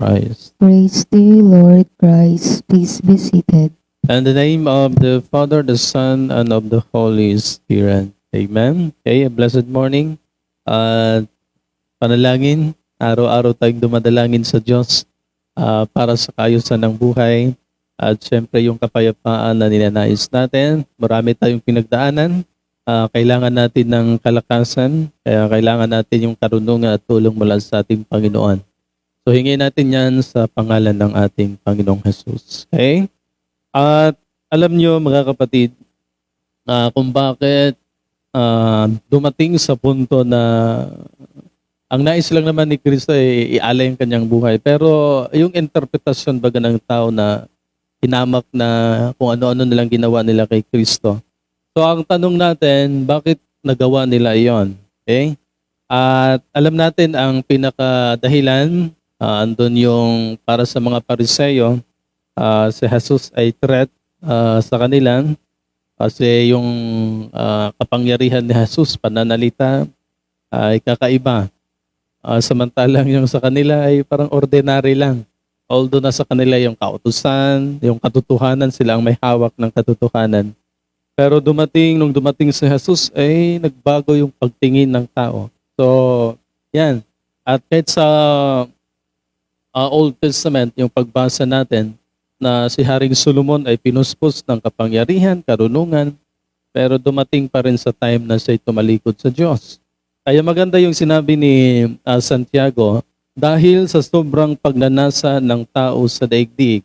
Christ. Praise thee, Lord Christ. Please be seated. In the name of the Father, the Son, and of the Holy Spirit. Amen. Okay, a blessed morning. At panalangin, araw-araw tayong dumadalangin sa Diyos ah, para sa kayusan ng buhay. At syempre yung kapayapaan na ninanais natin. Marami tayong pinagdaanan. Ah, kailangan natin ng kalakasan. Kaya kailangan natin yung karunungan at tulong mula sa ating Panginoon. So hingin natin yan sa pangalan ng ating Panginoong Jesus. Okay? At alam nyo mga kapatid, ah, kung bakit ah, dumating sa punto na ang nais lang naman ni Kristo ay ialay ang kanyang buhay. Pero yung interpretasyon baga ng tao na hinamak na kung ano-ano nilang ginawa nila kay Kristo. So ang tanong natin, bakit nagawa nila iyon? Okay? At alam natin ang pinakadahilan, ah, andun yung para sa mga pariseyo, ah, si Jesus ay threat ah, sa kanila kasi yung ah, kapangyarihan ni Jesus, pananalita, ay kakaiba. Ah, samantalang yung sa kanila ay parang ordinary lang. Although nasa kanila yung kautusan, yung katotohanan, sila ang may hawak ng katotohanan. Pero dumating, nung dumating si Jesus, ay nagbago yung pagtingin ng tao. So, yan. At kahit sa ah, Old Testament, yung pagbasa natin, na si Haring Solomon ay pinuspos ng kapangyarihan, karunungan, pero dumating pa rin sa time na siya'y tumalikod sa Diyos. Kaya maganda yung sinabi ni ah, Santiago, dahil sa sobrang pagnanasa ng tao sa daigdig,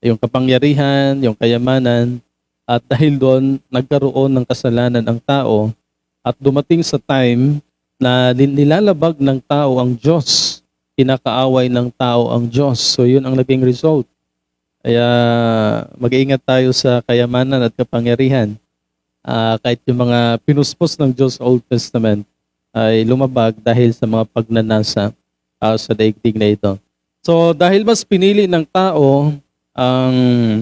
yung kapangyarihan, yung kayamanan, at dahil doon nagkaroon ng kasalanan ang tao, at dumating sa time na nilalabag ng tao ang Diyos, kinakaaway ng tao ang Diyos. So yun ang naging result. Kaya mag-iingat tayo sa kayamanan at kapangyarihan. Ah, kahit yung mga pinuspos ng Diyos Old Testament ay lumabag dahil sa mga pagnanasa ah, sa daigdig na ito. So dahil mas pinili ng tao ang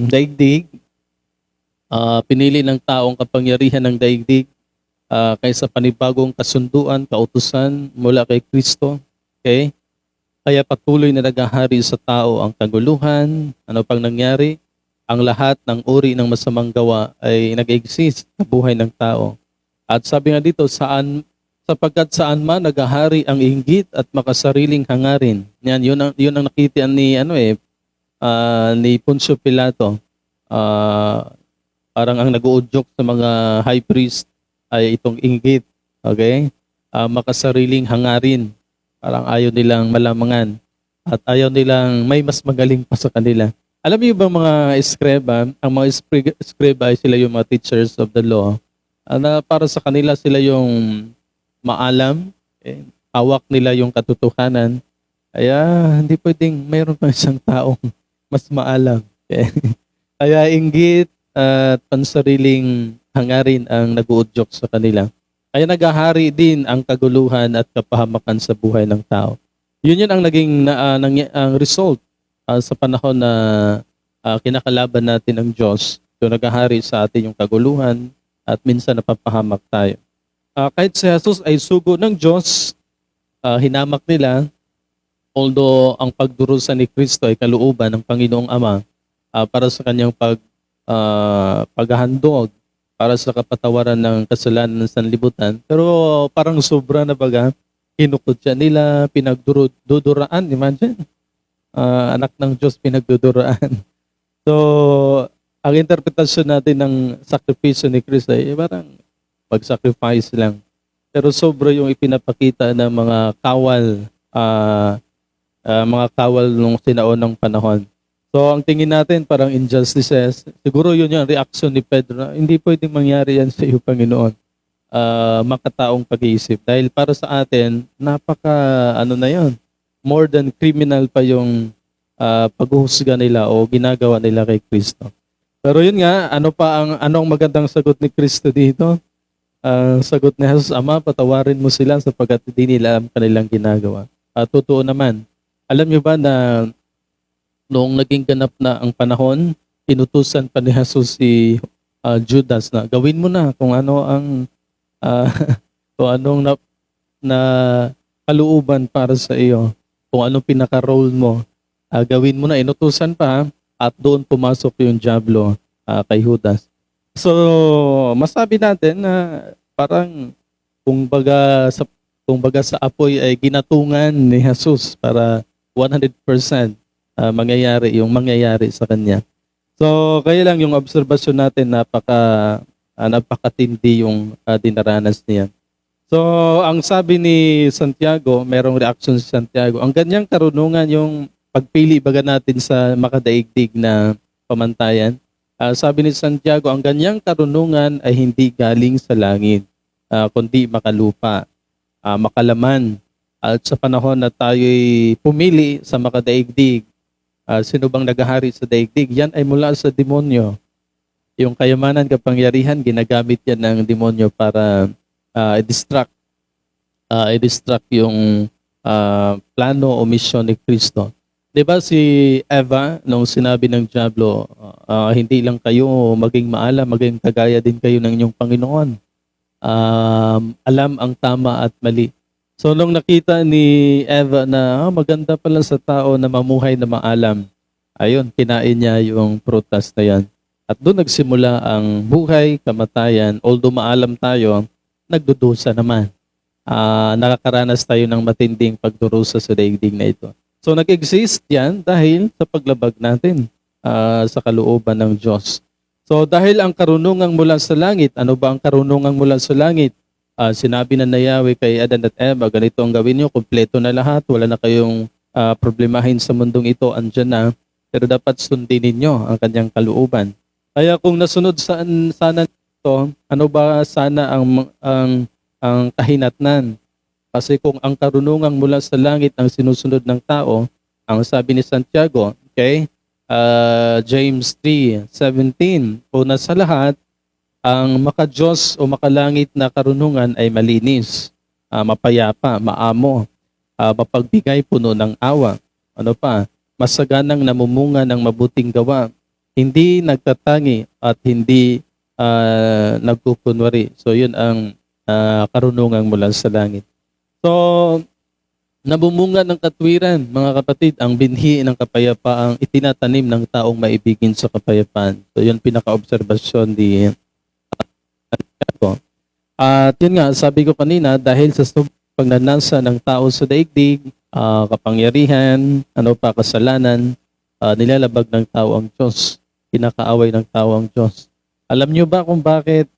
daigdig, ah, pinili ng tao ang kapangyarihan ng daigdig ah, kaysa panibagong kasunduan, kautusan mula kay Kristo. Okay? Kaya patuloy na naghahari sa tao ang kaguluhan. Ano pang nangyari? Ang lahat ng uri ng masamang gawa ay nag-exist sa buhay ng tao. At sabi nga dito, saan sapagkat saan man naghahari ang inggit at makasariling hangarin. Yan, yun ang, yun ang nakitian ni, ano eh, ah, ni Poncio Pilato. Ah, parang ang nag-uudyok sa mga high priest ay itong inggit. Okay? Ah, makasariling hangarin. Parang ayaw nilang malamangan. At ayaw nilang may mas magaling pa sa kanila. Alam niyo ba mga eskreba, ang mga eskreba ay sila yung mga teachers of the law. Ah, na para sa kanila sila yung maalam, eh, hawak nila yung katotohanan. Kaya hindi pwedeng mayroon pang isang taong mas maalam. Eh, Kaya inggit at pansariling hangarin ang nag-uudyok sa kanila. Kaya naghahari din ang kaguluhan at kapahamakan sa buhay ng tao. Yun yun ang naging na, ah, nangya- ang result ah, sa panahon na ah, kinakalaban natin ang Diyos. So naghahari sa atin yung kaguluhan at minsan napapahamak tayo. Ah, kahit si Jesus ay sugo ng Diyos, ah, hinamak nila, although ang pagdurusa ni Kristo ay kalooban ng Panginoong Ama ah, para sa kanyang pag, ah, paghahandog para sa kapatawaran ng kasalanan ng sanlibutan. Pero parang sobra na baga, hinukod siya nila, pinagduduraan, imagine. Ah, anak ng Diyos pinagduduraan. So, ang interpretasyon natin ng sakripisyo ni Kristo ay parang pag-sacrifice lang. Pero sobra yung ipinapakita ng mga kawal, ah, ah, mga kawal nung sinaunang panahon. So, ang tingin natin parang injustices. Siguro yun yung reaction ni Pedro na hindi pwedeng mangyari yan sa iyo, Panginoon. Ah, makataong pag-iisip. Dahil para sa atin, napaka, ano na yon more than criminal pa yung ah, paghuhusga nila o ginagawa nila kay Kristo. Pero yun nga, ano pa ang anong magandang sagot ni Kristo dito? Ang sagot ni Jesus, Ama, patawarin mo sila sapagkat hindi nila alam kanilang ginagawa. At totoo naman. Alam niyo ba na noong naging ganap na ang panahon, inutusan pa ni Jesus si ah, Judas na gawin mo na kung ano ang ah, kung anong na, na kalooban para sa iyo, kung anong pinaka-role mo. Ah, gawin mo na, inutusan pa at doon pumasok yung Diablo ah, kay Judas. So, masabi natin na parang kung baga sa kung baga sa apoy ay ginatungan ni Jesus para 100% ah, mangyayari yung mangyayari sa kanya. So, kaya lang yung obserbasyon natin napaka ah, napakatindi yung ah, dinaranas niya. So, ang sabi ni Santiago, merong reaction si Santiago. Ang ganyang karunungan yung pagpili baga natin sa makadaigdig na pamantayan. Ah, sabi ni Santiago, ang ganyang karunungan ay hindi galing sa langit, ah, kundi makalupa, ah, makalaman. At sa panahon na tayo'y pumili sa makadaigdig, ah, sino bang nagahari sa daigdig? Yan ay mula sa demonyo. Yung kayamanan, kapangyarihan, ginagamit yan ng demonyo para ah, i-distract, ah, i-distract yung ah, plano o misyon ni Kristo. 'Di ba si Eva nung sinabi ng Diablo, ah, hindi lang kayo maging maalam, maging kagaya din kayo ng inyong Panginoon. Um, alam ang tama at mali. So nung nakita ni Eva na ah, maganda pala sa tao na mamuhay na maalam, ayun, kinain niya yung prutas na yan. At doon nagsimula ang buhay, kamatayan, although maalam tayo, nagdudusa naman. Ah, nakakaranas tayo ng matinding pagdurusa sa daigdig na ito. So nag-exist yan dahil sa paglabag natin ah, sa kalooban ng Diyos. So dahil ang karunungang mula sa langit, ano ba ang karunungang mula sa langit? Ah, sinabi na na Yahweh kay Adan at Eva, ganito ang gawin niyo, kumpleto na lahat, wala na kayong ah, problemahin sa mundong ito, andyan na, pero dapat sundin ninyo ang kanyang kalooban. Kaya kung nasunod saan, sana ito, ano ba sana ang, ang, ang kahinatnan? Kasi kung ang karunungang mula sa langit ang sinusunod ng tao, ang sabi ni Santiago, okay, ah, James 3:17, una sa lahat, ang maka-Diyos o makalangit na karunungan ay malinis, ah, mapayapa, maamo, ah, mapagbigay puno ng awa. Ano pa? Masaganang namumunga ng mabuting gawa, hindi nagtatangi at hindi ah, nagkukunwari. So yun ang ah, karunungang mula sa langit. So, nabumunga ng katwiran, mga kapatid, ang binhi ng kapayapaang itinatanim ng taong maibigin sa kapayapaan. So, yun pinaka-obserbasyon di ko. At yun nga, sabi ko kanina, dahil sa pagnanasa ng tao sa daigdig, ah, kapangyarihan, ano pa, kasalanan, ah, nilalabag ng tao ang Diyos. Kinakaaway ng tao ang Diyos. Alam niyo ba kung bakit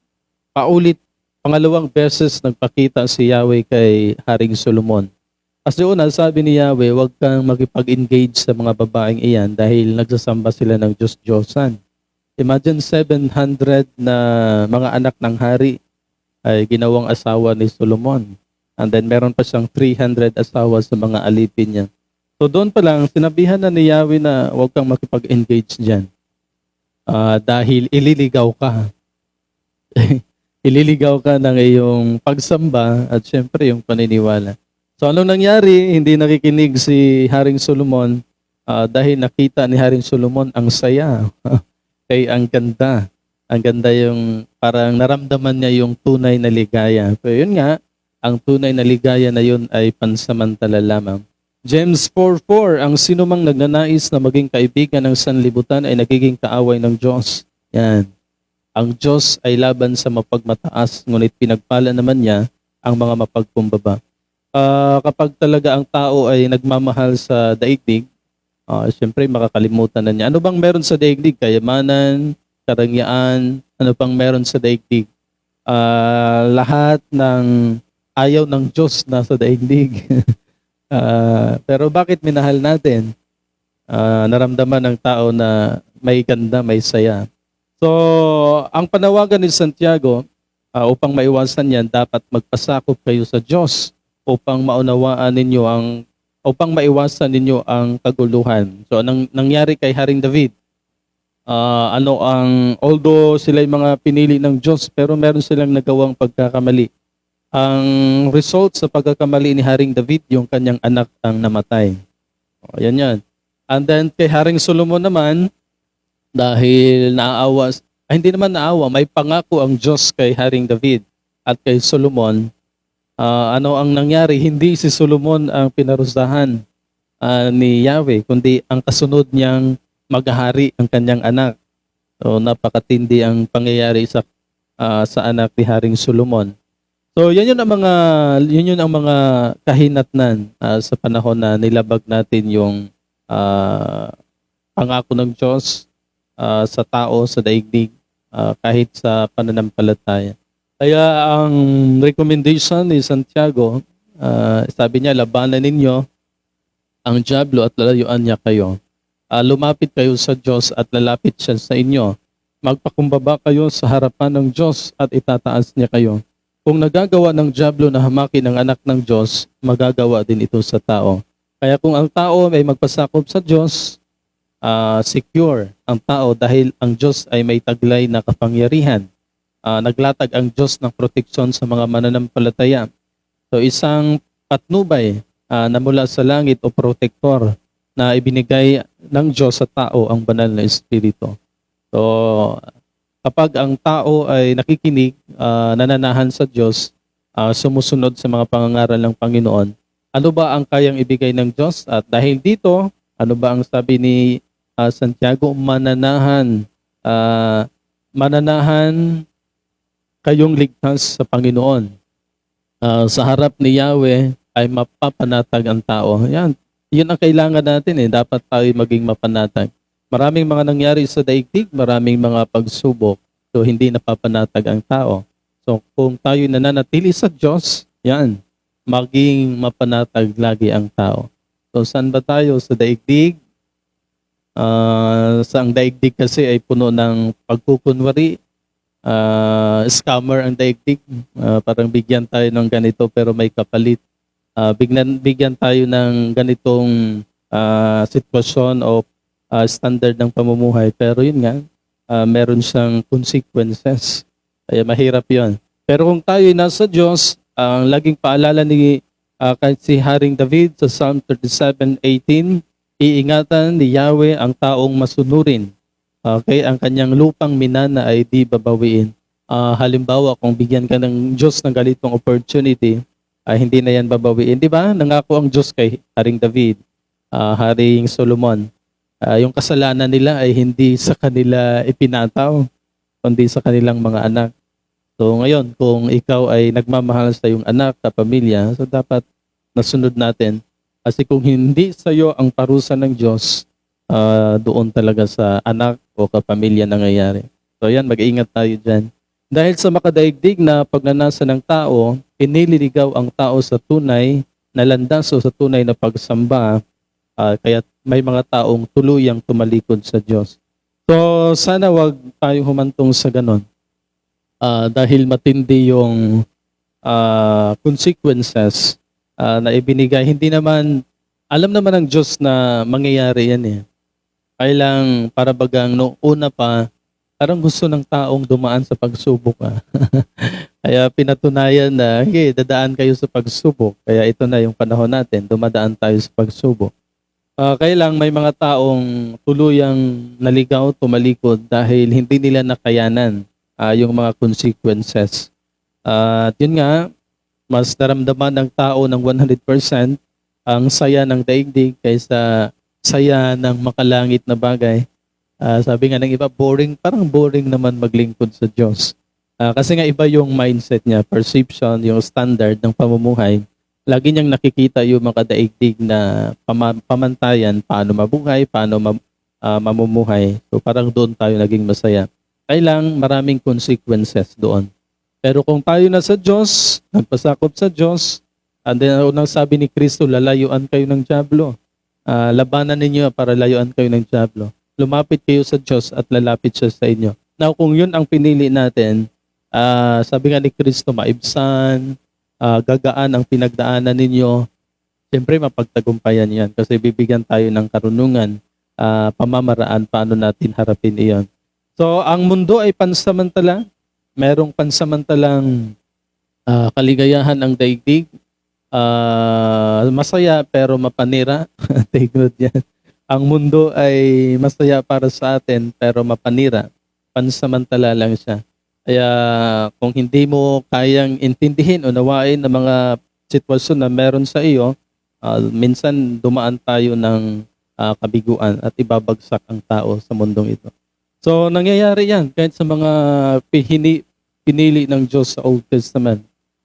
paulit pangalawang beses nagpakita si Yahweh kay Haring Solomon. Kasi una, sabi ni Yahweh, huwag kang makipag-engage sa mga babaeng iyan dahil nagsasamba sila ng Diyos-Diyosan. Imagine 700 na mga anak ng hari ay ginawang asawa ni Solomon. And then meron pa siyang 300 asawa sa mga alipin niya. So doon pa lang, sinabihan na ni Yahweh na huwag kang makipag-engage dyan. Ah, dahil ililigaw ka. ililigaw ka ng iyong pagsamba at syempre yung paniniwala. So anong nangyari? Hindi nakikinig si Haring Solomon ah, dahil nakita ni Haring Solomon ang saya. Kay ang ganda. Ang ganda yung parang naramdaman niya yung tunay na ligaya. Pero yun nga, ang tunay na ligaya na yun ay pansamantala lamang. James 4.4, ang sinumang nagnanais na maging kaibigan ng sanlibutan ay nagiging kaaway ng Diyos. Yan. Ang Diyos ay laban sa mapagmataas, ngunit pinagpala naman niya ang mga mapagkumbaba. Ah, kapag talaga ang tao ay nagmamahal sa daigdig, ah, siyempre makakalimutan na niya. Ano bang meron sa daigdig? Kayamanan, karangyaan, ano pang meron sa daigdig? Ah, lahat ng ayaw ng Diyos nasa daigdig. Ah, pero bakit minahal natin? Ah, naramdaman ng tao na may ganda, may saya. So, ang panawagan ni Santiago, ah, upang maiwasan yan, dapat magpasakop kayo sa Diyos upang maunawaan ninyo ang upang maiwasan ninyo ang kaguluhan. So, anong nangyari kay Haring David? Ah, ano ang although sila yung mga pinili ng Diyos, pero meron silang nagawang pagkakamali. Ang result sa pagkakamali ni Haring David, yung kanyang anak ang namatay. O, yan yan. And then kay Haring Solomon naman, dahil naaawa, ay hindi naman naawa, may pangako ang Diyos kay Haring David at kay Solomon. Ah, ano ang nangyari? Hindi si Solomon ang pinarusahan. ah, ni Yahweh, kundi ang kasunod niyang maghahari ang kanyang anak. So napakatindi ang pangyayari sa ah, sa anak ni Haring Solomon. So yan yun ang mga yun yun ang mga kahinatnan ah, sa panahon na nilabag natin yung ah, pangako ng Diyos ah, sa tao sa daigdig ah, kahit sa pananampalataya. Kaya ang recommendation ni Santiago, ah, sabi niya labanan ninyo ang diablo at lalayuan niya kayo. Ah, lumapit kayo sa Diyos at lalapit siya sa inyo. Magpakumbaba kayo sa harapan ng Diyos at itataas niya kayo. Kung nagagawa ng Diablo na hamakin ang anak ng Diyos, magagawa din ito sa tao. Kaya kung ang tao ay magpasakop sa Diyos, ah, secure ang tao dahil ang Diyos ay may taglay na kapangyarihan. Ah, naglatag ang Diyos ng proteksyon sa mga mananampalataya. So isang patnubay ah, na mula sa langit o protektor na ibinigay ng Diyos sa tao ang banal na Espiritu. So kapag ang tao ay nakikinig, ah, nananahan sa Diyos, ah, sumusunod sa mga pangangaral ng Panginoon, ano ba ang kayang ibigay ng Diyos? At dahil dito, ano ba ang sabi ni ah, Santiago? Mananahan, ah, mananahan kayong ligtas sa Panginoon. Ah, sa harap ni Yahweh ay mapapanatag ang tao. Yan, yun ang kailangan natin eh. Dapat tayo maging mapanatag. Maraming mga nangyari sa daigdig, maraming mga pagsubok. So hindi napapanatag ang tao. So kung tayo nananatili sa Diyos, yan, maging mapanatag lagi ang tao. So saan ba tayo? Sa daigdig? Ah, sa ang daigdig kasi ay puno ng pagkukunwari, Ah, scammer ang daigdig. Ah, parang bigyan tayo ng ganito pero may kapalit. Ah, bigyan, bigyan tayo ng ganitong ah, sitwasyon o ah, standard ng pamumuhay. Pero yun nga, ah, meron siyang consequences. Kaya mahirap yon. Pero kung tayo ay nasa Diyos, ang laging paalala ni kahit si Haring David sa Psalm 37:18, iingatan ni Yahweh ang taong masunurin. Okay, ang kanyang lupang minana ay di babawiin. Ah, halimbawa, kung bigyan ka ng Diyos ng ganitong opportunity, ay hindi na yan babawiin. Di ba? Nangako ang Diyos kay Haring David, ah, Haring Solomon. Ah, yung kasalanan nila ay hindi sa kanila ipinataw, kundi sa kanilang mga anak. So ngayon, kung ikaw ay nagmamahal sa iyong anak, sa pamilya, so dapat nasunod natin. Kasi kung hindi sa iyo ang parusa ng Diyos, ah, doon talaga sa anak o kapamilya nangyayari. So yan, mag-iingat tayo dyan. Dahil sa makadaigdig na pagnanasa ng tao, inililigaw ang tao sa tunay na landas o sa tunay na pagsamba, ah, kaya may mga taong tuluyang tumalikod sa Diyos. So sana wag tayong humantong sa ganon. Ah, dahil matindi yung ah, consequences ah, na ibinigay. Hindi naman, alam naman ng Diyos na mangyayari yan eh. Kailang para bagang no una pa, parang gusto ng taong dumaan sa pagsubok. Ah. Kaya pinatunayan na, hey, dadaan kayo sa pagsubok. Kaya ito na yung panahon natin, dumadaan tayo sa pagsubok. Ah, kailang may mga taong tuluyang naligaw, tumalikod dahil hindi nila nakayanan ah, yung mga consequences. Ah, at yun nga, mas naramdaman ng tao ng 100% ang saya ng daigdig kaysa saya ng makalangit na bagay. Ah, sabi nga ng iba, boring, parang boring naman maglingkod sa Diyos. Ah, kasi nga iba yung mindset niya, perception, yung standard ng pamumuhay. Lagi niyang nakikita yung mga daigdig na pama- pamantayan, paano mabuhay, paano ma- ah, mamumuhay. So parang doon tayo naging masaya. Kailang maraming consequences doon. Pero kung tayo na sa Diyos, nagpasakop sa Diyos, and then ang unang sabi ni Kristo, lalayuan kayo ng Diablo. Ah, labanan ninyo para layuan kayo ng Diablo. Lumapit kayo sa Diyos at lalapit siya sa inyo. Now, kung yun ang pinili natin, ah, sabi nga ni Kristo, maibsan, ah, gagaan ang pinagdaanan ninyo, siyempre mapagtagumpayan yan kasi bibigyan tayo ng karunungan, ah, pamamaraan, paano natin harapin iyon. So, ang mundo ay pansamantala. Merong pansamantalang ah, kaligayahan ang daigdig. Ah, masaya pero mapanira. Take note yan. Ang mundo ay masaya para sa atin pero mapanira. Pansamantala lang siya. Kaya kung hindi mo kayang intindihin o nawain ang mga sitwasyon na meron sa iyo, Ah, minsan dumaan tayo ng ah, kabiguan at ibabagsak ang tao sa mundong ito. So nangyayari yan kahit sa mga pinili ng Diyos sa Old Testament.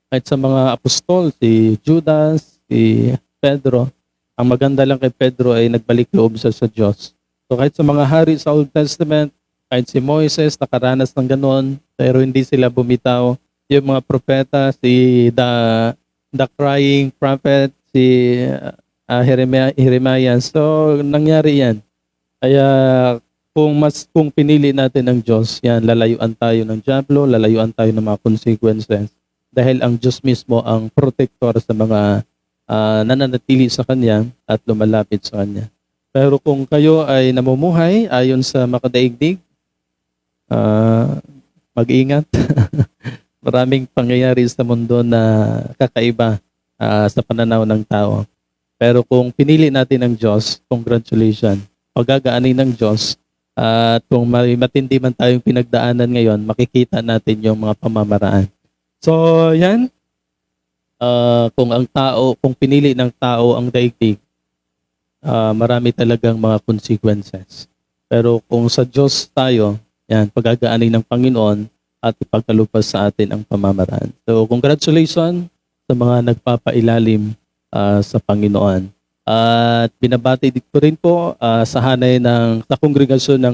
Kahit sa mga apostol, si Judas, si Pedro. Ang maganda lang kay Pedro ay nagbalik loob siya sa Diyos. So kahit sa mga hari sa Old Testament, kahit si Moises nakaranas ng ganon, pero hindi sila bumitaw. Yung mga propeta, si the, the crying prophet, si uh, Jeremiah, Jeremiah. So nangyari yan. Kaya kung mas kung pinili natin ng Diyos, yan lalayuan tayo ng diablo, lalayuan tayo ng mga consequences dahil ang Diyos mismo ang protector sa mga ah, nananatili sa kanya at lumalapit sa kanya. Pero kung kayo ay namumuhay ayon sa makadaigdig, ah, mag-ingat. Maraming pangyayari sa mundo na kakaiba ah, sa pananaw ng tao. Pero kung pinili natin ng Diyos, congratulations. Pagagaanin ng Diyos, at kung may matindi man tayong pinagdaanan ngayon, makikita natin yung mga pamamaraan. So, yan. Ah, kung ang tao, kung pinili ng tao ang daigdig, ah, marami talagang mga consequences. Pero kung sa Diyos tayo, yan, pagagaanin ng Panginoon at ipagkalupas sa atin ang pamamaraan. So, congratulations sa mga nagpapailalim ah, sa Panginoon. At binabati ko rin po ah, sa hanay ng sa kongregasyon ng